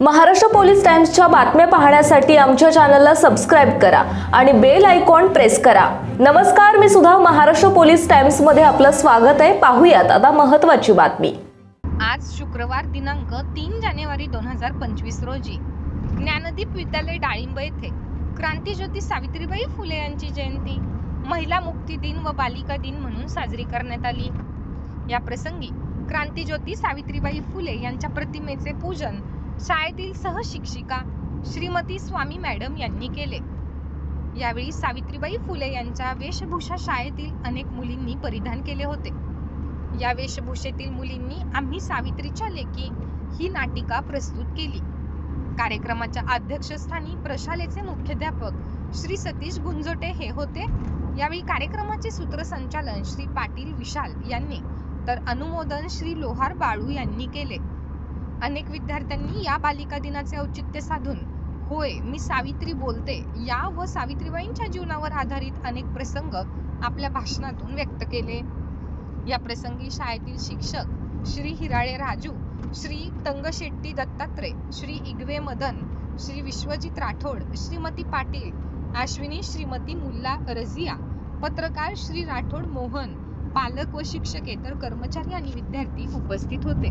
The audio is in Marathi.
महाराष्ट्र पोलीस टाइम्सच्या बातम्या पाहण्यासाठी आमच्या चॅनलला सबस्क्राईब करा आणि बेल आयकॉन प्रेस करा. नमस्कार मी सुद्धा महाराष्ट्र पोलीस टाइम्समध्ये आपलं स्वागत आहे. पाहूयात आता महत्वाची बातमी. आज शुक्रवार दिनांक तीन जानेवारी दोन हजार पंचवीस रोजी ज्ञानदीप विद्यालय डाळिंब येथे क्रांतीज्योती सावित्रीबाई फुले यांची जयंती महिला मुक्ती दिन व बालिका दिन म्हणून साजरी करण्यात आली. या प्रसंगी क्रांतीज्योती सावित्रीबाई फुले यांच्या प्रतिमेचे पूजन शाळेतील सहशिक्षिका श्रीमती स्वामी मॅडम यांनी केले. यावेळी सावित्रीबाई फुले यांच्या वेशभूषा शाळेतील अनेक मुलींनी परिधान केले होते. या वेशभूषेतील मुलींनी आम्ही सावित्रीच्या लेखी ही नाटिका प्रस्तुत केली. कार्यक्रमाच्या अध्यक्षस्थानी प्रशालेचे मुख्याध्यापक श्री सतीश गुंजोटे हे होते. यावेळी कार्यक्रमाचे सूत्रसंचालन श्री पाटील विशाल यांनी तर अनुमोदन श्री लोहार बाळू यांनी केले. अनेक विद्यार्थ्यांनी या बालिका दिनाचे औचित्य साधून होय मी सावित्री बोलते. या व सावित्रीबाईंच्या जीवनावर आधारित अनेक प्रसंग आपल्या भाषणातून व्यक्त केले. या प्रसंगी शाळेतील शिक्षक श्री हिराळे राजू श्री तंगशेट्टी दत्तात्रय श्री इगवे मदन श्री विश्वजित राठोड श्रीमती पाटील अश्विनी श्रीमती मुल्ला रझिया पत्रकार श्री राठोड मोहन पालक व शिक्षकेतर कर्मचारी आणि विद्यार्थी उपस्थित होते.